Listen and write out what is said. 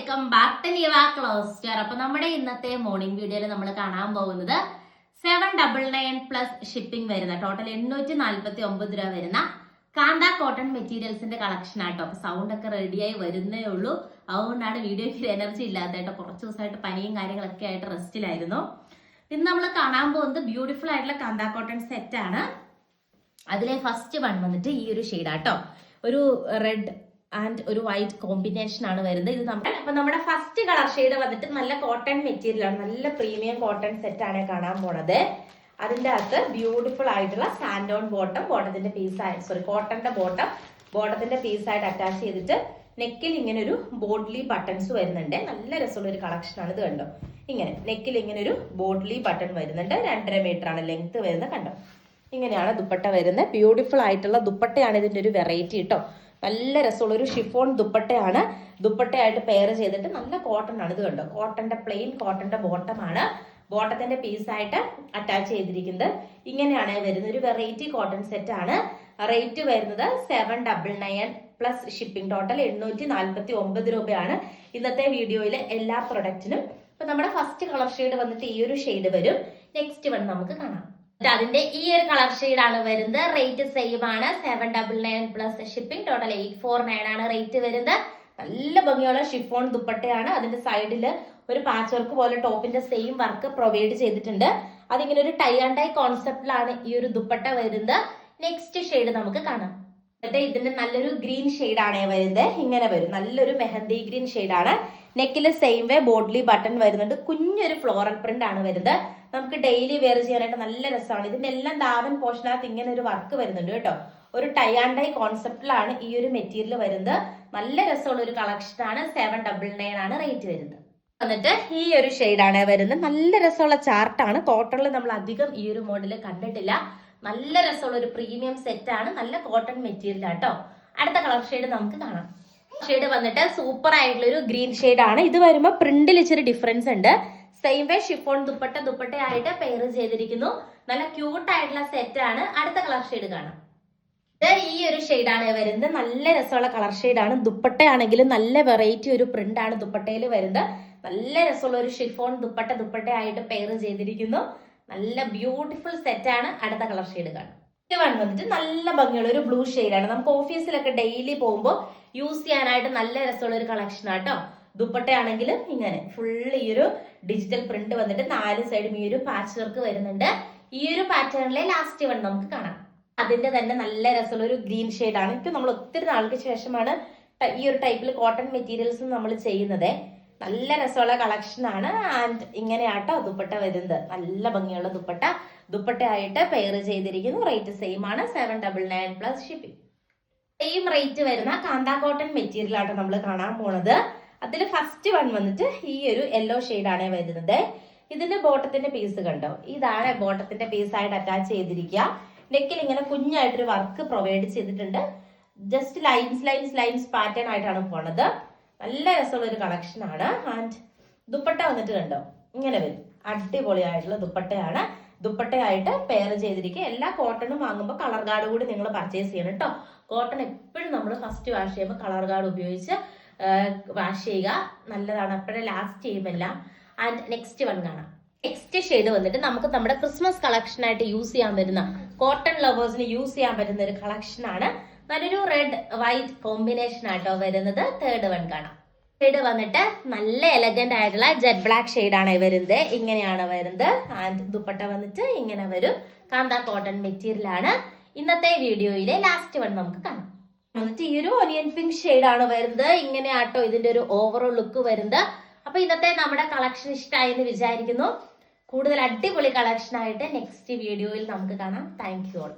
Welcome back to Liva closet അപ്പൊ നമ്മുടെ ഇന്നത്തെ മോർണിംഗ് വീഡിയോയിൽ നമ്മൾ കാണാൻ പോകുന്നത് seven double nine plus shipping വരുന്ന ടോട്ടൽ എണ്ണൂറ്റി നാല്പത്തി ഒമ്പത് രൂപ വരുന്ന കാന്ത കോട്ടൺ മെറ്റീരിയൽസിന്റെ കളക്ഷൻ ആട്ടോ അപ്പൊ സൗണ്ട് ഒക്കെ റെഡിയായി വരുന്നേ ഉള്ളൂ. അതുകൊണ്ടാണ് വീഡിയോയ്ക്ക് എനർജി ഇല്ലാത്ത കേട്ടോ കുറച്ച് ദിവസമായിട്ട് പനിയും കാര്യങ്ങളൊക്കെ ആയിട്ട് റെസ്റ്റിലായിരുന്നു ഇന്ന് നമ്മൾ കാണാൻ പോകുന്നത് ബ്യൂട്ടിഫുൾ ആയിട്ടുള്ള കാന്ത കോട്ടൺ സെറ്റ് ആണ്. അതിലെ ഫസ്റ്റ് വൺ വന്നിട്ട് ഈ ഒരു ഷെയ്ഡാട്ടോ ഒരു റെഡ് ആൻഡ് ഒരു വൈറ്റ് കോമ്പിനേഷൻ ആണ് വരുന്നത്. ഇത് നമ്മുടെ അപ്പൊ നമ്മുടെ ഫസ്റ്റ് കളർ ഷെയ്ഡ് വന്നിട്ട് നല്ല കോട്ടൺ മെറ്റീരിയൽ ആണ്. നല്ല പ്രീമിയം കോട്ടൺ സെറ്റ് ആണ് കാണാൻ പോണത്. അതിന്റെ അകത്ത് ബ്യൂട്ടിഫുൾ ആയിട്ടുള്ള സാൻഡോൺ ബോട്ടം ബോട്ടത്തിന്റെ പീസ് സോറി കോട്ടന്റെ ബോട്ടം ബോട്ടത്തിന്റെ പീസായിട്ട് അറ്റാച്ച് ചെയ്തിട്ട് നെക്കിൽ ഇങ്ങനെ ഒരു ബോഡ്ലി ബട്ടൺസ് വരുന്നുണ്ട്. നല്ല രസമുള്ള ഒരു കളക്ഷൻ ആണ് ഇത് കണ്ടോ? ഇങ്ങനെ നെക്കിൽ ഇങ്ങനെ ഒരു ബോഡ്ലി ബട്ടൺ വരുന്നുണ്ട്. രണ്ടര മീറ്റർ ആണ് ലെങ്ത് വരുന്നത് കണ്ടോ? ഇങ്ങനെയാണ് ദുപ്പട്ട വരുന്നത്. ബ്യൂട്ടിഫുൾ ആയിട്ടുള്ള ദുപ്പട്ടയാണ് ഇതിന്റെ ഒരു വെറൈറ്റി കേട്ടോ നല്ല രസമുള്ള ഒരു ഷിഫോൺ ദുപ്പട്ടയാണ്. ദുപ്പട്ടയായിട്ട് പെയർ ചെയ്തിട്ട് നല്ല കോട്ടൺ ആണ്. ഇത് കണ്ടോ? കോട്ടന്റെ പ്ലെയിൻ കോട്ടന്റെ ബോട്ടമാണ് ബോട്ടത്തിന്റെ പീസായിട്ട് അറ്റാച്ച് ചെയ്തിരിക്കുന്നത്. ഇങ്ങനെയാണ് വരുന്നത്. ഒരു വെറൈറ്റി കോട്ടൺ സെറ്റ് ആണ്. റേറ്റ് വരുന്നത് seven double nine plus shipping total എണ്ണൂറ്റി നാൽപ്പത്തി ഒമ്പത് രൂപയാണ് ഇന്നത്തെ വീഡിയോയിലെ എല്ലാ പ്രൊഡക്റ്റിനും ഇപ്പൊ നമ്മുടെ ഫസ്റ്റ് കളർ ഷെയ്ഡ് വന്നിട്ട് ഈ ഒരു ഷെയ്ഡ് വരും. നെക്സ്റ്റ് വൺ നമുക്ക് കാണാം. അതിന്റെ ഈ ഒരു കളർ ആണ് വരുന്നത്. റേറ്റ് സെയിം ആണ്. Seven double nine plus shipping total eight four nine ആണ് റേറ്റ് വരുന്നത്. നല്ല ഭംഗിയുള്ള ഷിഫോൺ ദുപ്പട്ടയാണ്. അതിന്റെ സൈഡിൽ ഒരു പാച്ച് വർക്ക് പോലെ ടോപ്പിന്റെ സെയിം വർക്ക് പ്രൊവൈഡ് ചെയ്തിട്ടുണ്ട്. അതിങ്ങനെ ഒരു ടൈ ആൻഡ് ടൈ കോൺസെപ്റ്റിലാണ് ഈ ഒരു ദുപ്പട്ട വരുന്നത്. നെക്സ്റ്റ് ഷെയ്ഡ് നമുക്ക് കാണാം. എന്നിട്ട് ഇതിന്റെ നല്ലൊരു ഗ്രീൻ ഷെയ്ഡ് ആണ് വരുന്നത്. ഇങ്ങനെ വരും. നല്ലൊരു മെഹന്തി ഗ്രീൻ ഷെയ്ഡ് ആണ്. നെക്കിൽ സെയിം വേ ബോഡ്ലി ബട്ടൺ വരുന്നുണ്ട്. കുഞ്ഞൊരു ഫ്ലോറൽ പ്രിന്റ് ആണ് വരുന്നത്. നമുക്ക് ഡെയിലി വെയർ ചെയ്യാനായിട്ട് നല്ല രസമാണ്. ഇതിന്റെ എല്ലാം ദാവൻ പോർഷനകത്ത് ഇങ്ങനെ ഒരു വർക്ക് വരുന്നുണ്ട് കേട്ടോ. ഒരു ടൈ ആൻഡ് ടൈ കോൺസെപ്റ്റിലാണ് ഈ ഒരു മെറ്റീരിയൽ വരുന്നത്. നല്ല രസമുള്ള ഒരു കളക്ഷൻ ആണ്. സെവൻ ഡബിൾ നയൻ ആണ് റേറ്റ് വരുന്നത്. എന്നിട്ട് ഈ ഒരു ആണ് വരുന്നത്. നല്ല രസമുള്ള ചാർട്ടാണ് കോട്ടണിൽ നമ്മൾ അധികം ഈ ഒരു മോഡൽ കണ്ടിട്ടില്ല. നല്ല രസമുള്ള ഒരു പ്രീമിയം സെറ്റ് ആണ്. നല്ല കോട്ടൺ മെറ്റീരിയൽ ആട്ടോ അടുത്ത കളർ ഷെയ്ഡ് നമുക്ക് കാണാം. ഷെയ്ഡ് വന്നിട്ട് സൂപ്പർ ആയിട്ടുള്ള ഒരു ഗ്രീൻ ഷെയ്ഡ് ആണ്. ഇത് വരുമ്പോൾ പ്രിന്റിൽ ഇച്ചിരി ഡിഫറൻസ് ഉണ്ട്. സെയിം വേ ഷിഫോൺ ദുപ്പട്ട ദുപ്പട്ടയായിട്ട് പെയർ ചെയ്തിരിക്കുന്നു. നല്ല ക്യൂട്ട് ആയിട്ടുള്ള സെറ്റ് ആണ്. അടുത്ത കളർ ഷെയ്ഡ് കാണാം. ഈ ഒരു ഷെയ്ഡാണ് വരുന്നത്. നല്ല രസമുള്ള കളർ ഷെയ്ഡാണ് ദുപ്പട്ടയാണെങ്കിലും നല്ല വെറൈറ്റി ഒരു പ്രിന്റ് ആണ് ദുപ്പട്ടയിൽ വരുന്നത്. നല്ല രസമുള്ള ഒരു ഷിഫോൺ ദുപ്പട്ട ദുപ്പട്ടയായിട്ട് പെയർ ചെയ്തിരിക്കുന്നു. നല്ല ബ്യൂട്ടിഫുൾ സെറ്റ് ആണ്. അടുത്ത കളർ ഷെയ്ഡ് കാണാം. വൺ വന്നിട്ട് നല്ല ഭംഗിയുള്ള ഒരു ബ്ലൂ ആണ്. നമുക്ക് ഓഫീസിലൊക്കെ ഡെയിലി പോകുമ്പോൾ യൂസ് ചെയ്യാനായിട്ട് നല്ല രസമുള്ള ഒരു കളക്ഷൻ ആട്ടോ ആണെങ്കിൽ ഇങ്ങനെ. ഫുൾ ഈ ഒരു ഡിജിറ്റൽ പ്രിന്റ് വന്നിട്ട് നാല് സൈഡും ഈ ഒരു പാച്ച് വർക്ക് വരുന്നുണ്ട്. ഈ ഒരു പാറ്റേണിലെ ലാസ്റ്റ് വൺ നമുക്ക് കാണാം. അതിന്റെ തന്നെ നല്ല രസമുള്ള ഒരു ഗ്രീൻ ആണ്. ഇപ്പൊ നമ്മൾ ഒത്തിരി നാൾക്ക് ശേഷമാണ് ഈ ഒരു ടൈപ്പിൽ കോട്ടൺ മെറ്റീരിയൽസ് നമ്മൾ ചെയ്യുന്നത്. നല്ല രസമുള്ള കളക്ഷൻ ആണ്. ആൻഡ് ഇങ്ങനെയാട്ടോ ദുപ്പട്ട വരുന്നത്. നല്ല ഭംഗിയുള്ള ദുപ്പട്ട. ആയിട്ട് പെയർ ചെയ്തിരിക്കുന്നു. റേറ്റ് സെയിം ആണ്. Seven double nine plus shipping same rate വരുന്ന കാന്ത കോട്ടൺ മെറ്റീരിയൽ ആണ് നമ്മൾ കാണാൻ പോണത്. അതിൽ ഫസ്റ്റ് വൺ വന്നിട്ട് ഈ ഒരു യെല്ലോ ആണ് വരുന്നത്. ഇതിന്റെ ബോട്ടത്തിന്റെ പീസ് കണ്ടോ? ഇതാണ് ബോട്ടത്തിന്റെ പീസായിട്ട് അറ്റാച്ച് ചെയ്തിരിക്കുക. നെക്കിൽ ഇങ്ങനെ കുഞ്ഞായിട്ടൊരു വർക്ക് പ്രൊവൈഡ് ചെയ്തിട്ടുണ്ട്. Just lines lines lines pattern ആയിട്ടാണ് പോണത്. നല്ല രസമുള്ള ഒരു കളക്ഷൻ ആണ്. ആൻഡ് ദുപ്പട്ട വന്നിട്ട് കണ്ടോ? ഇങ്ങനെ വരും. അടിപൊളിയായിട്ടുള്ള ദുപ്പട്ടയാണ്. ദുപ്പട്ടയായിട്ട് പെയർ ചെയ്തിരിക്കുക. എല്ലാ കോട്ടണും വാങ്ങുമ്പോൾ കളർ കാർഡ് കൂടി നിങ്ങൾ പർച്ചേസ് ചെയ്യണം കേട്ടോ കോട്ടൺ എപ്പോഴും നമ്മൾ ഫസ്റ്റ് വാഷ് ചെയ്യുമ്പോൾ കളർ കാർഡ് ഉപയോഗിച്ച് വാഷ് ചെയ്യുക. നല്ലതാണ്. അപ്പോഴേ ലാസ്റ്റ് ചെയ്യുമെല്ലാം ആൻഡ് നെക്സ്റ്റ് വൺ കാണാം. നെക്സ്റ്റ് ഷെയ്ഡ് വന്നിട്ട് നമുക്ക് നമ്മുടെ ക്രിസ്മസ് കളക്ഷൻ ആയിട്ട് യൂസ് ചെയ്യാൻ പറ്റുന്ന കോട്ടൺ ലവേഴ്സിന് യൂസ് ചെയ്യാൻ പറ്റുന്ന ഒരു കളക്ഷൻ ആണ്. നല്ലൊരു റെഡ് വൈറ്റ് കോമ്പിനേഷൻ ആട്ടോ വരുന്നത്. തേർഡ് വൺ കാണാം. ഷെയ്ഡ് വന്നിട്ട് നല്ല എലഗന്റ് ആയിട്ടുള്ള ജെറ്റ് ബ്ലാക്ക് ആണ് വരുന്നത്. ഇങ്ങനെയാണ് വരുന്നത്. ആൻഡ് ദുപ്പട്ട വന്നിട്ട് ഇങ്ങനെ വരും. കാന്ത കോട്ടൺ മെറ്റീരിയൽ ആണ്. ഇന്നത്തെ വീഡിയോയിലെ ലാസ്റ്റ് വൺ നമുക്ക് കാണാം. എന്നിട്ട് ഈ ഒരു ഒനിയൻ പിങ്ക് ആണ് വരുന്നത്. ഇങ്ങനെ ആട്ടോ ഇതിന്റെ ഒരു ഓവറോൾ ലുക്ക് വരുന്നത്. അപ്പൊ ഇന്നത്തെ നമ്മുടെ കളക്ഷൻ ഇഷ്ടമായി എന്ന് വിചാരിക്കുന്നു. കൂടുതൽ അടിപൊളി കളക്ഷൻ ആയിട്ട് നെക്സ്റ്റ് വീഡിയോയിൽ നമുക്ക് കാണാം. Thank you all